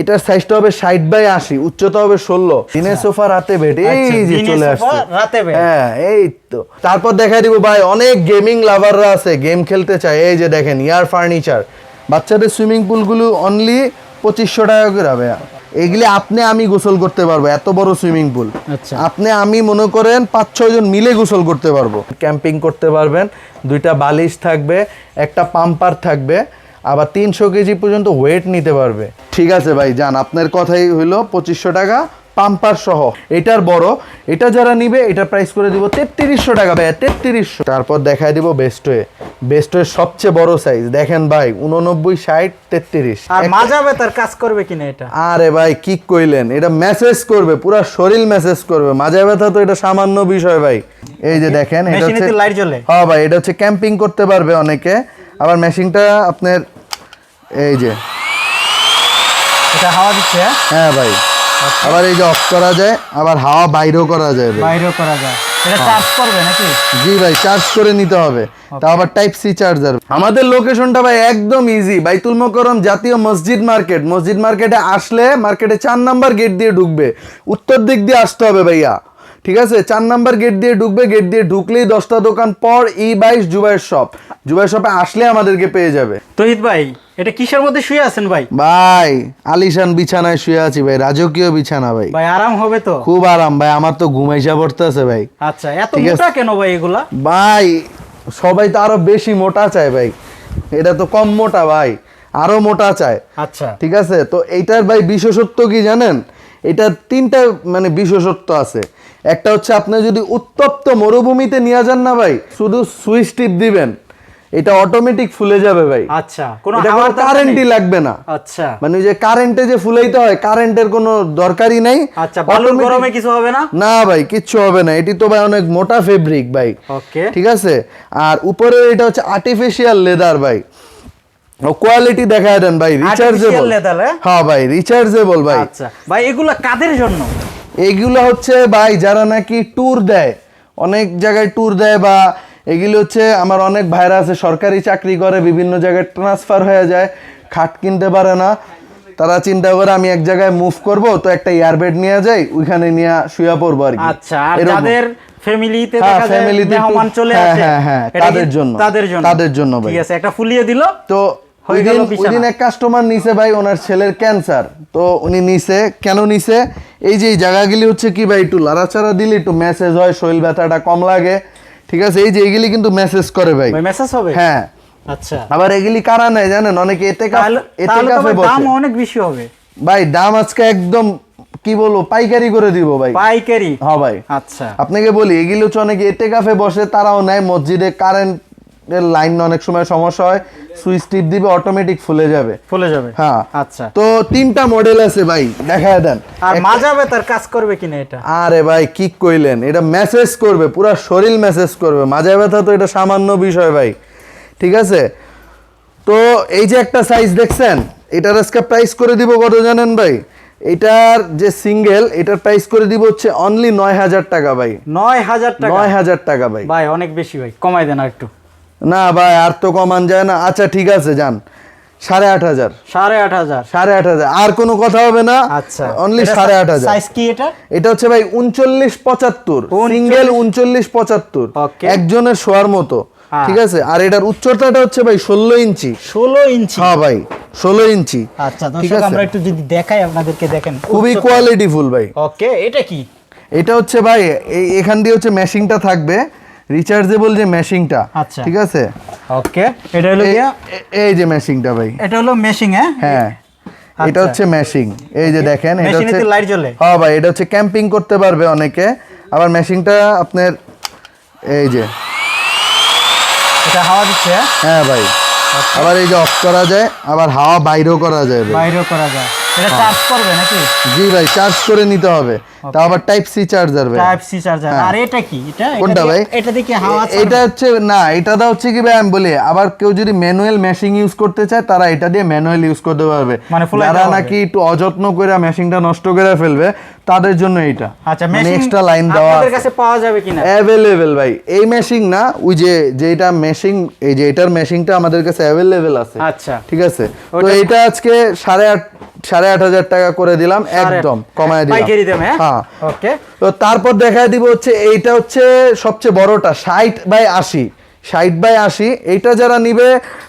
এটার সাইজটা হবে ষাট বাই আশি উচ্চতা হবে ষোলো। দিনের সোফা রাতে বেড এই আচ্ছা, যে চলে আসছে। রাতে হ্যাঁ এই তো। তারপর দেখাই দিব ভাই অনেক গেমিং লাভাররা আছে গেম খেলতে চায়। এই যে দেখেন ইয়ার ফার্নিচার বাচ্চাদের সুইমিং পুলগুলো অনলি পঁচিশশো টাকা করে হবে এগুলি আপনি আমি গোসল করতে পারব এত বড় সুইমিং পুল আচ্ছা। আপনি আমি মনে করেন পাঁচ ছয় জন মিলে গোসল করতে পারব। ক্যাম্পিং করতে পারবেন দুইটা বালিশ থাকবে একটা পাম্পার থাকবে আবার তিনশো কেজি পর্যন্ত ওয়েট নিতে পারবে। ঠিক আছে ভাই যান আপনার কথাই হইল পঁচিশশো টাকা পাম্পার সহ। এটার বড় এটা যারা নিবে এটা প্রাইস করে দিব তেত্রিশশো টাকা ভাই তেত্রিশশো। তারপর দেখায় দিব বেস্টওয়ে বেস্টওয়ে সবচেয়ে বড় সাইজ দেখেন ভাই উননব্বই ষাট তেত্রিশ। আর মাজা ব্যথার কাজ করবে কিনা এটা? আরে ভাই কি কইলেন? এটা মেসেজ করবে পুরো শরীর মেসেজ করবে। মাজা ব্যথা তো এটা সামান্য বিষয় ভাই। এই যে দেখেন এটা হচ্ছে লাইট জ্বলে। হ্যাঁ ভাই এটা হচ্ছে ক্যাম্পিং করতে পারবে অনেকে। আবার মেশিনটা আপনার এই যে। এটা হাওয়া দিচ্ছে হ্যাঁ? হ্যাঁ ভাই। আবার এই যে অফ করা যায় আবার হাওয়া বাইরেও করা যায় বাইরেও করা যায়। এটা চার্জ করবে নাকি? জি ভাই চার্জ করে নিতে হবে। তা আবার টাইপ সি চার্জার আমাদের লোকেশনটা ভাই একদম ইজি বাইতুল মোকরম জাতীয় মসজিদ মার্কেট মসজিদ মার্কেটে আসলে মার্কেটে চার নাম্বার গেট দিয়ে ঢুকবে। উত্তর দিক দিয়ে আসতে হবে ভাইয়া। ঠিক আছে? চার নাম্বার গেট দিয়ে ঢুকবে। গেট দিয়ে ঢুকলেই দশটা দোকান পর ই বাইশ জুবাইয়ের শপ। জুবাইয়ের শপে আসলে আমাদেরকে পেয়ে যাবে। তহিদ ভাই এটা কিসের মধ্যে শুয়ে আছেন ভাই? ভাই আলিশান বিছানায় শুয়ে আছি ভাই রাজকীয় বিছানা ভাই। ভাই আরাম হবে তো? খুব আরাম ভাই আমার তো ঘুমাইসা পড়তেছে ভাই। আচ্ছা এত। মোটা কেন ভাই এগুলা? ভাই সবাই তো আরও বেশি মোটা চায় ভাই। এটা তো কম মোটা ভাই আরও মোটা চায়। আচ্ছা। ঠিক আছে তো এইটার ভাই বিশেষত্ব কি জানেন? এটা তিনটা মানে বিশেষত্ব আছে। একটা হচ্ছে আপনি যদি উত্তপ্ত মরুভূমিতে নিয়ে যান না ভাই শুধু সুইচ টিপ দিবেন। এটা অটোমেটিক ফুলে যাবে ভাই। আচ্ছা কোনো কারেন্টই লাগবে না। আচ্ছা। মানে যে কারেন্টে যে ফুলাইতে হয় কারেন্টের কোনো দরকারই নাই। আচ্ছা বালুর গরমে কিছু হবে না? না ভাই কিচ্ছু হবে না। এটি তো ভাই অনেক মোটা ফেব্রিক ভাই। ওকে। ঠিক আছে? আর উপরে এটা হচ্ছে আর্টিফিশিয়াল লেদার ভাই। কোয়ালিটি দেখায় দেন ভাই রিচার্জেবল হ্যাঁ? হ্যাঁ ভাই রিচার্জেবল ভাই। আচ্ছা। ভাই এগুলা কাদের জন্য? এগুলো হচ্ছে ভাই যারা নাকি ট্যুর দেয় অনেক জায়গায় ট্যুর দেয় বা এগুলো হচ্ছে আমার অনেক ভাইরা আছে সরকারি চাকরি করে বিভিন্ন জায়গায় ট্রান্সফার হয়ে যায় খাট কিনতে পারে না তারা চিন্তা করে আমি এক জায়গায় মুভ করব তো একটা এয়ারবেড নিয়ে যাই ওইখানে নিয়ে শুয়ে পড়ব আর কি আচ্ছা আর যাদের ফ্যামিলিতে দেখা যায় মেহমান চলে হ্যাঁ, আসে হ্যাঁ, হ্যাঁ, তাদের জন্য। তাদের জন্য তাদের জন্য ভাই। ঠিক আছে একটা ফুলিয়ে দিল তো হয়ে ওই গেল দিন বিছানা। ওই দিন এক কাস্টমার নিছে ভাই ওনার ছেলের ক্যান্সার তো উনি নিছে কেন নিছে এই যে এই জায়গাগুলি হচ্ছে কি ভাই একটু লাড়াচাড়া দিলে একটু মেসেজ হয় শরীর ব্যথাটা কম লাগে ঠিক আছে? এই যে এগুলি কিন্তু মেসেজ করে ভাই। মেসেজ হবে? হ্যাঁ। আচ্ছা। আবার এগুলি কারা নেয় জানেন? অনেকে এতে এতে কাছে দাম অনেক বেশি হবে। ভাই দাম আজকে একদম কি বলব পাইকারি করে দিব ভাই। পাইকারি? হ্যাঁ ভাই। আচ্ছা। আপনাকে বলি এগুলো হচ্ছে অনেকে এতে কাফে বসে তারাও নেয় মসজিদে কারেন্টের লাইন অনেক সময় সমস্যা হয় সুইচ টিপ দিবে অটোমেটিক ফুলে যাবে। ফুলে যাবে। হ্যাঁ। আচ্ছা। তো তিনটা মডেল আছে ভাই দেখায় দেন। আর মাজা ব্যথার কাজ করবে কিনা এটা? আরে ভাই কি কইলেন? এটা মেসেজ করবে পুরো শরীর মেসেজ করবে। মাজা ব্যথা তো এটা সামান্য বিষয় ভাই ঠিক আছে? তো এই যে একটা সাইজ দেখছেন এটার আজকে প্রাইস করে দিব কত জানেন ভাই? এটার যে সিঙ্গেল এটার প্রাইস করে দিব হচ্ছে অনলি নয় হাজার টাকা ভাই। নয় হাজার টাকা? নয় হাজার টাকা ভাই। ভাই অনেক বেশি ভাই কমাই দেন আর একটু না ভাই আর তো কমান যায় না। আচ্ছা ঠিক আছে যান। সাড়ে আট হাজার। সাড়ে আট হাজার। সাড়ে আট হাজার। আর কোনো কথা হবে না। আচ্ছা। অনলি সাড়ে আট হাজার। সাইজ কি এটা? এটা হচ্ছে ভাই উনচল্লিশ পঁচাত্তর। সিঙ্গেল উনচল্লিশ পঁচাত্তর। একজনের শোয়ার মতো। ঠিক আছে? আর এটার উচ্চতাটা হচ্ছে ভাই ষোলো ইঞ্চি। ষোলো ইঞ্চি? হ্যাঁ ভাই ষোলো ইঞ্চি। আচ্ছা ঠিক আছে? আমরা একটু যদি দেখাই আপনাদেরকে দেখেন। খুবই কোয়ালিটি ফুল ভাই। ওকে এটা কি? এটা হচ্ছে ভাই এখান দিয়ে হচ্ছে মেশিংটা থাকবে। রিচার্জেবল যে মেশিংটা আচ্ছা। ঠিক আছে? ওকে এটা হলো এই- যে মেশিংটা ভাই। এটা হলো মেশিং হ্যাঁ? হ্যাঁ। এটা আচ্ছা। হচ্ছে মেশিং এই যে দেখেন এটা হচ্ছে লাইট জ্বলে? হ্যাঁ ভাই এটা হচ্ছে ক্যাম্পিং করতে পারবে অনেকে। আবার মেশিংটা আপনার এই যে। এটা হাওয়া দিচ্ছে হ্যাঁ? হ্যাঁ ভাই। আবার এই যে অফ করা যায় আবার হাওয়া বাইরেও করা যায়। বাইরেও করা যায়। এটা চার্জ করবে নাকি? জি ভাই চার্জ করে নিতে হবে। তা আবার টাইপ সি চার্জার ভাই। টাইপ সি চার্জার হ্যাঁ। আর এটা কি? এটা এটা কোনটা ভাই? এটা দিয়ে হাওয়া এটা হচ্ছে না এটা দা হচ্ছে কি ভাই আমি বলি আবার কেউ যদি ম্যানুয়াল মেশিং ইউজ করতে চায় তারা এটা দিয়ে ম্যানুয়াল ইউজ করতে পারবে। মানে যারা নাকি একটু অযত্ন করে মেশিনটা নষ্ট করে ফেলবে তাদের জন্য এটা। আচ্ছা মানে এক্সট্রা লাইন দেওয়া আপনাদের কাছে পাওয়া যাবে কিনা? ভাই। এই মেশিন না ওই যে যেটা মেশিন এই যে এটার মেশিনটা আমাদের কাছে আছে। আচ্ছা। ঠিক আছে? তো এটা আজকে সাড়ে আট সাড়ে আট হাজার টাকা করে দিলাম একদম কমায় দিলাম। হ্যাঁ? হ্যাঁ। ওকে। তো তারপর দেখা দিব হচ্ছে এইটা হচ্ছে সবচেয়ে বড়টা ষাট বাই আশি। ষাট বাই আশি এইটা যারা নিবে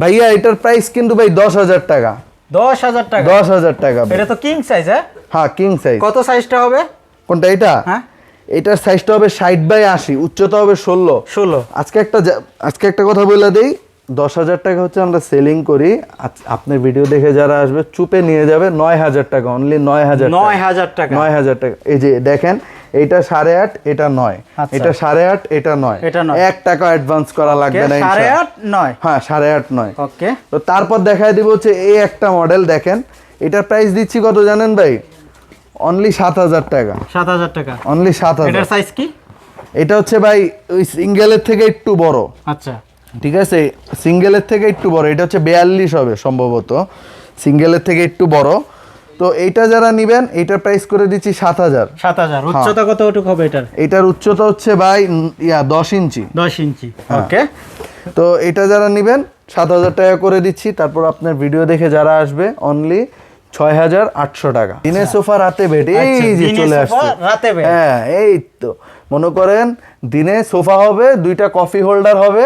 ভাইয়া এটার প্রাইস কিন্তু ভাই দশ হাজার টাকা। দশ হাজার টাকা। দশ হাজার টাকা। এটা তো কিং সাইজ হ্যাঁ? হ্যাঁ কিং সাইজ কত সাইজটা হবে? কোনটা এটা হ্যাঁ। এটার সাইজটা হবে ষাট বাই আশি উচ্চতা হবে ষোলো। ষোলো। আজকে একটা আজকে একটা কথা বলে দেই দশ হাজার টাকা হচ্ছে আমরা সেলিং করি। আজ- আপনার ভিডিও দেখে যারা আসবে চুপে নিয়ে যাবে নয় হাজার টাকা অনলি নয় হাজার নয় হাজার টাকা। নয় হাজার টাকা। এই যে দেখেন এটা সাড়ে আট এটা নয়। আচ্ছা। এটা সাড়ে আট এটা নয়। এটা নয়। এক টাকা অ্যাডভান্স করা লাগবে না সাড়ে আট নয়। হ্যাঁ সাড়ে আট নয়। ওকে তো তারপর দেখায় দিব হচ্ছে এই একটা মডেল দেখেন। এটার প্রাইস দিচ্ছি কত জানেন ভাই? অনলি সাত হাজার টাকা। সাত হাজার টাকা। অনলি সাত হাজার। এটার সাইজ কি? এটা হচ্ছে ভাই ওই সিঙ্গেলের থেকে একটু বড়। আচ্ছা। ঠিক আছে? সিঙ্গেলের থেকে একটু বড় এটা হচ্ছে বেয়াল্লিশ হবে সম্ভবত। সিঙ্গেলের থেকে একটু বড়। তো এইটা যারা নিবেন এইটার প্রাইস করে দিচ্ছি সাত হাজার। সাত হাজার। উচ্চতা কত ওটুক হবে এটার? এটার উচ্চতা হচ্ছে ভাই ইয়া দশ ইঞ্চি। দশ ইঞ্চি। হ্যাঁ। ওকে। তো এটা যারা নিবেন সাত হাজার টাকা করে দিচ্ছি। তারপর আপনার ভিডিও দেখে যারা আসবে অনলি ছয় হাজার আটশো টাকা। দিনে সোফা রাতে বেড এই আচ্ছা, যে চলে আসছে। রাতে হ্যাঁ এই তো। মনে করেন দিনে সোফা হবে দুইটা কফি হোল্ডার হবে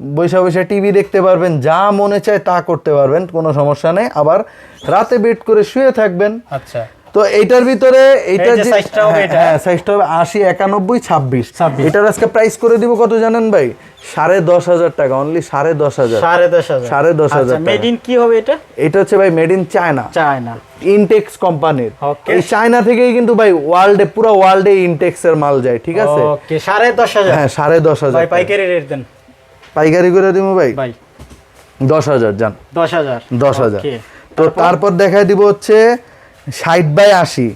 বৈশা বৈশা টিভি দেখতে পারবেন যা মনে চায় তা করতে পারবেন কোনো সমস্যা নেই। আবার রাতে বেড করে শুয়ে থাকবেন। আচ্ছা। তো এইটার ভিতরে এইটা যে হ্যাঁ, এটা? হ্যাঁ সাইজটা হবে আশি একানব্বই ছাব্বিশ। 26 এটার আজকে প্রাইস করে দিব কত জানেন ভাই? সাড়ে দশ হাজার টাকা অনলি সাড়ে দশ হাজার। সাড়ে দশ হাজার। সাড়ে দশ হাজার মেড ইন কি হবে এটা? এটা হচ্ছে ভাই made in China China Intex কোম্পানির. এই চায়না থেকেই কিন্তু ভাই ওয়ার্ল্ডে পুরো ওয়ার্ল্ডে ইনটেক্স এর মাল যায় ঠিক আছে? সাড়ে দশ হাজার। হ্যাঁ সাড়ে দশ হাজার ভাই পাইকারি রেট দেন। পাইকারি করে দিব ভাই? ভাই। দশ হাজার যান দশ হাজার। দশ হাজার। তো তারপর? দেখাই দিব হচ্ছে ষাট বাই আশি।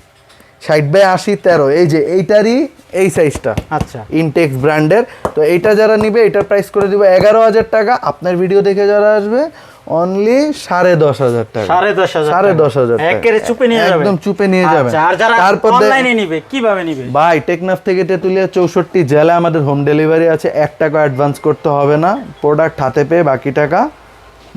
ষাট বাই আশি তেরো। এই যে এইটারই এই সাইজটা আচ্ছা। ইনটেক্স ব্র্যান্ডের তো এইটা যারা নিবে এটার প্রাইস করে দিব এগারো হাজার টাকা। আপনার ভিডিও দেখে যারা আসবে অনলি সাড়ে দশ হাজার টাকা। সাড়ে দশ হাজার সাড়ে দশ হাজার একেবারে চুপে নিয়ে যাবে। একদম চুপে নিয়ে যাবে। আচ্ছা, আর যারা তারপর অনলাইনে নিবে কীভাবে নিবে? ভাই টেকনাফ থেকে তেতুলিয়া চৌষট্টি জেলায় আমাদের হোম ডেলিভারি আছে। এক টাকা অ্যাডভান্স করতে হবে না। প্রোডাক্ট হাতে পেয়ে বাকি টাকা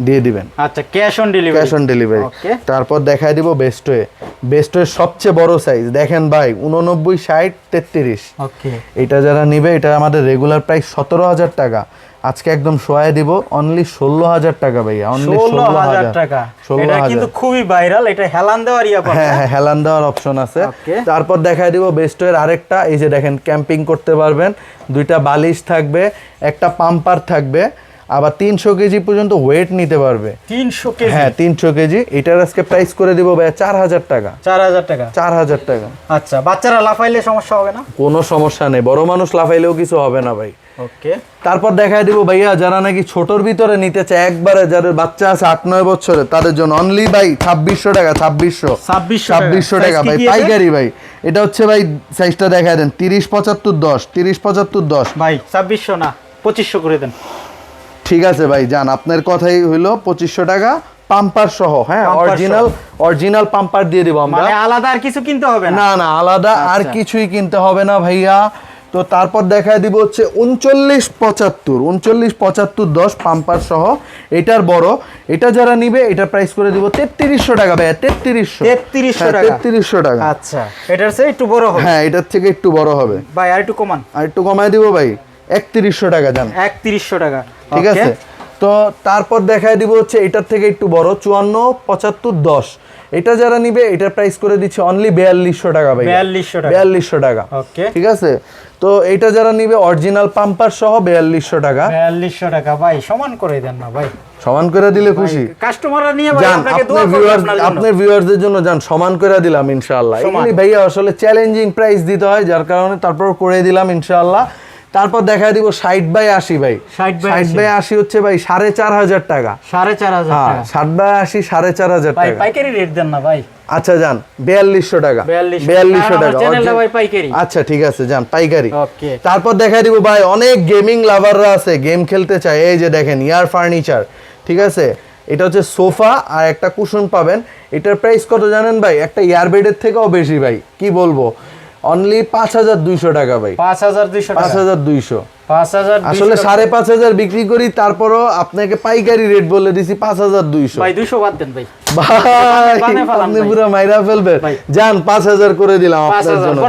দিয়ে দিবেন। আচ্ছা cash on delivery cash on delivery তারপর দেখায় দিব বেস্টওয়ে বেস্টওয়ের সবচেয়ে বড় সাইজ দেখেন ভাই উননব্বই ষাট তেত্রিশ। ওকে এটা যারা নিবে এটা আমাদের রেগুলার প্রাইস সতেরো হাজার টাকা। আজকে একদম সোয়াই দিব অনলি ষোলো হাজার টাকা ভাইয়া অনলি ষোলো হাজার টাকা। ষোলো এটা কিন্তু খুবই ভাইরাল এটা হেলান দেওয়ার ইয়া হ্যাঁ হ্যাঁ হেলান দেওয়ার অপশন আছে। তারপর দেখায় দিব বেস্টওয়ের আরেকটা এই যে দেখেন ক্যাম্পিং করতে পারবেন। দুইটা বালিশ থাকবে একটা পাম্পার থাকবে। আবার তিনশো কেজি পর্যন্ত ওয়েট নিতে পারবে। তিনশো কেজি? হ্যাঁ তিনশো কেজি। এটার আজকে প্রাইস করে দিব ভাইয়া চার হাজার টাকা। চার হাজার টাকা? চার হাজার টাকা। আচ্ছা বাচ্চারা লাফাইলে সমস্যা হবে না? কোনো সমস্যা নেই। বড় মানুষ লাফাইলেও কিছু হবে না ভাই। ওকে। তারপর দেখায় দিব ভাইয়া যারা নাকি ছোটর ভিতরে নিতে চায় একবারে যাদের বাচ্চা আছে আট নয় বছরে তাদের জন্য অনলি ভাই ছাব্বিশশো টাকা ছাব্বিশশো। 2600 ছাব্বিশশো টাকা। ভাই পাইকারি ভাই। এটা হচ্ছে ভাই সাইজটা দেখায় দেন তিরিশ পঁচাত্তর দশ তিরিশ পঁচাত্তর দশ। ভাই ছাব্বিশশো না পঁচিশশো করে দেন। ঠিক আছে ভাই যান আপনার কথাই হইল পঁচিশশো টাকা পাম্পার সহ হ্যাঁ অরিজিনাল অরিজিনাল পাম্পার দিয়ে দেবো আমরা। মানে আলাদা আর কিছু কিনতে হবে না? না আলাদা আর আচ্ছা। কিছুই কিনতে হবে না ভাইয়া। তো তারপর দেখায় দিব হচ্ছে উনচল্লিশ পঁচাত্তর উনচল্লিশ পঁচাত্তর দশ পাম্পার সহ এটার বড়। এটা যারা নিবে এটা প্রাইস করে দিব তেত্রিশশো টাকা ভাইয়া তেত্রিশশো। 3300 টাকা। তেত্রিশশো টাকা। আচ্ছা এটার চেয়ে একটু বড় হবে। হ্যাঁ এটার থেকে একটু বড় হবে। ভাই আর একটু কমান। আর একটু কমায় দিব ভাই। একত্রিশশো টাকা জান। একত্রিশশো টাকা। ঠিক আছে? তো তারপর দেখায় দিব হচ্ছে এটার থেকে একটু বড় চুয়ান্ন পঁচাত্তর দশ। এটা যারা নিবে এটার প্রাইস করে দিচ্ছে অনলি বিয়াল্লিশশো টাকা ভাই 4200 টাকা। বিয়াল্লিশশো টাকা। ঠিক আছে? তো এটা যারা নিবে অরিজিনাল পাম্পার সহ বিয়াল্লিশশো টাকা। বিয়াল্লিশশো টাকা ভাই সমান করে দেন না ভাই। সমান করে দিলে খুশি। কাস্টমাররা নিয়ে ভাই যান আপনাকে দোয়া ভিউয়ার্স আপনার ভিউয়ার্সদের জন্য যান সমান করে দিলাম ইনশাআল্লাহ। এগুলি ভাইয়া আসলে চ্যালেঞ্জিং প্রাইস দিতে হয় যার কারণে তারপর করে দিলাম ইনশাআল্লাহ। তারপর দেখা দিব ষাট বাই আশি ভাই। 60 ষাট বাই আশি হচ্ছে ভাই সাড়ে চার হাজার টাকা। সাড়ে চার হাজার হ্যাঁ ষাট বাই আশি সাড়ে চার হাজার টাকা। পাইকারি রেট দেন না ভাই। আচ্ছা যান বিয়াল্লিশশো টাকা। 4200 বিয়াল্লিশশো টাকা। আচ্ছা ঠিক আছে যান পাইকারি। তারপর দেখা দিব ভাই অনেক গেমিং লাভাররা আছে গেম খেলতে চায়। এই যে দেখেন ইয়ার ফার্নিচার ঠিক আছে? এটা হচ্ছে সোফা আর একটা কুশন পাবেন। এটার প্রাইস কত জানেন ভাই? একটা ইয়ারবেডের থেকেও বেশি ভাই কি বলব? অনলি পাঁচ হাজার দুইশো টাকা ভাই। পাঁচ হাজার দুইশো পাঁচ হাজার দুইশো। আসলে সাড়ে পাঁচ হাজার বিক্রি করি তারপরও আপনাকে পাইকারি রেট বলে দিছি পাঁচ হাজার দুইশো। ভাই দুইশো বাদ দেন ভাই। ভাই আপনি পুরো মাইরা ফেলবেন। যান পাঁচ হাজার করে দিলাম আপনার জন্য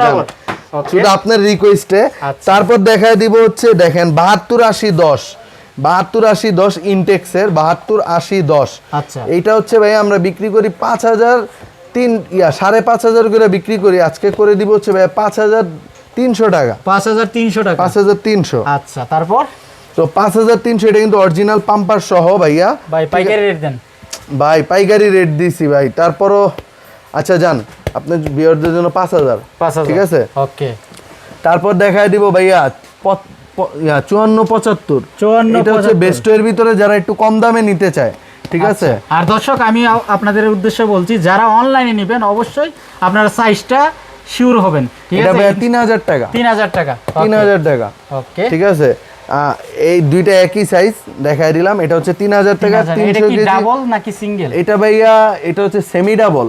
শুধু আপনার রিকোয়েস্টে আচ্ছা। তারপর দেখায় দিব হচ্ছে দেখেন বাহাত্তর আশি দশ। বাহাত্তর আশি দশ ইনটেক্সের বাহাত্তর আশি দশ। আচ্ছা। এইটা হচ্ছে ভাই আমরা বিক্রি করি পাঁচ হাজার তিন ইয়া সাড়ে পাঁচ হাজার করে বিক্রি করি। আজকে করে দিব হচ্ছে ভাই পাঁচ হাজার তিনশো টাকা। পাঁচ হাজার তিনশো টাকা। পাঁচ হাজার তিনশো। আচ্ছা তারপর? তো পাঁচ হাজার তিনশো এটা কিন্তু অরিজিনাল পাম্পার সহ ভাইয়া। ভাই পাইকারি রেট দেন। ভাই পাইকারি রেট দিছি ভাই। তারপরও আচ্ছা যান আপনার বিয়ারদের জন্য পাঁচ হাজার। পাঁচ হাজার। ঠিক আছে? ওকে। তারপর দেখায় দিব ভাইয়া চুয়ান্ন পঁচাত্তর। চুয়ান্ন এটা হচ্ছে বেস্টের ভিতরে যারা একটু কম দামে নিতে চায় ঠিক আছে? আর দর্শক আমি আপনাদের উদ্দেশ্যে বলছি যারা অনলাইনে নেবেন অবশ্যই আপনারা সাইজটা শিওর হবেন ঠিক এটা আছে? তিন হাজার টাকা। তিন হাজার টাকা তিন হাজার টাকা। ওকে ঠিক আছে? এই দুইটা একই সাইজ দেখাই দিলাম। এটা হচ্ছে তিন হাজার টাকা এটা তিনশো কি কেজি। ডাবল নাকি সিঙ্গেল এটা ভাইয়া এটা হচ্ছে সেমি ডাবল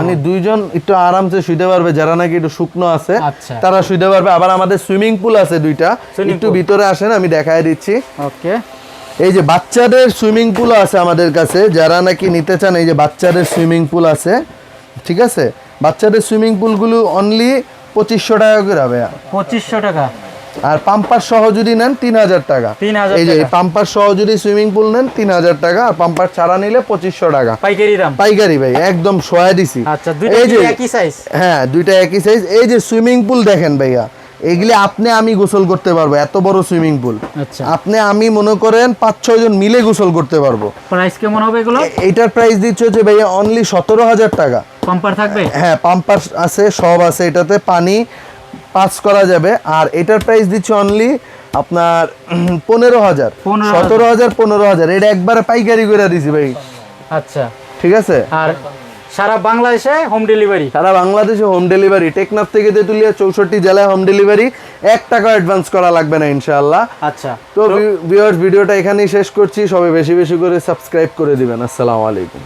মানে দুইজন একটু আরামসে শুইতে পারবে যারা নাকি একটু শুকনো আছে আচ্ছা। তারা শুইতে পারবে। আবার আমাদের সুইমিং পুল আছে দুইটা। একটু ভিতরে আসেন আমি দেখাই দিচ্ছি। ওকে এই যে বাচ্চাদের সুইমিং পুল আছে আমাদের কাছে যারা নাকি নিতে চান এই যে বাচ্চাদের সুইমিং পুল আছে ঠিক আছে? বাচ্চাদের সুইমিং পুলগুলো অনলি পঁচিশশো টাকা করে ভাইয়া পঁচিশশো টাকা। আর পাম্পার সহ যদি নেন তিন হাজার টাকা। এই যে। পাম্পার সহ যদি সুইমিং পুল নেন তিন হাজার টাকা। আর পাম্পার ছাড়া নিলে পঁচিশশো টাকা। পাইকারি দাম। পাইকারি ভাই একদম সোয়া দিছি। আচ্ছা এই যে একই সাইজ হ্যাঁ দুইটা একই সাইজ এই যে সুইমিং পুল দেখেন ভাইয়া এগুলি আপনি আমি গোসল করতে পারব এত বড় সুইমিং পুল। আচ্ছা। আপনি আমি মনে করেন পাঁচ ছয় জন মিলে গোসল করতে পারব। প্রাইস কেমন হবে এগুলো? এ- এইটার প্রাইস দিচ্ছে হচ্ছে ভাইয়া অনলি সতেরো হাজার টাকা। পাম্পার থাকবে? হ্যাঁ পাম্পার আছে সব আছে এটাতে পানি পাস করা যাবে। আর এটার প্রাইস দিচ্ছে অনলি আপনার পনেরো হাজার। 15,000 সতেরো হাজার পনেরো হাজার। এটা একবারে পাইকারি করে দিছি ভাই। আচ্ছা। ঠিক আছে? আর সারা বাংলাদেশে হোম ডেলিভারি সারা বাংলাদেশে হোম ডেলিভারি টেকনাফ থেকে তেতুলিয়া চৌষট্টি জেলায় হোম ডেলিভারি এক টাকা অ্যাডভান্স করা লাগবে না ইনশাআল্লাহ। আচ্ছা। তো ভিউয়ার্স ভিডিওটা এখানেই শেষ করছি। সবাই বেশি বেশি করে সাবস্ক্রাইব করে দিবেন। আসসালামু আলাইকুম।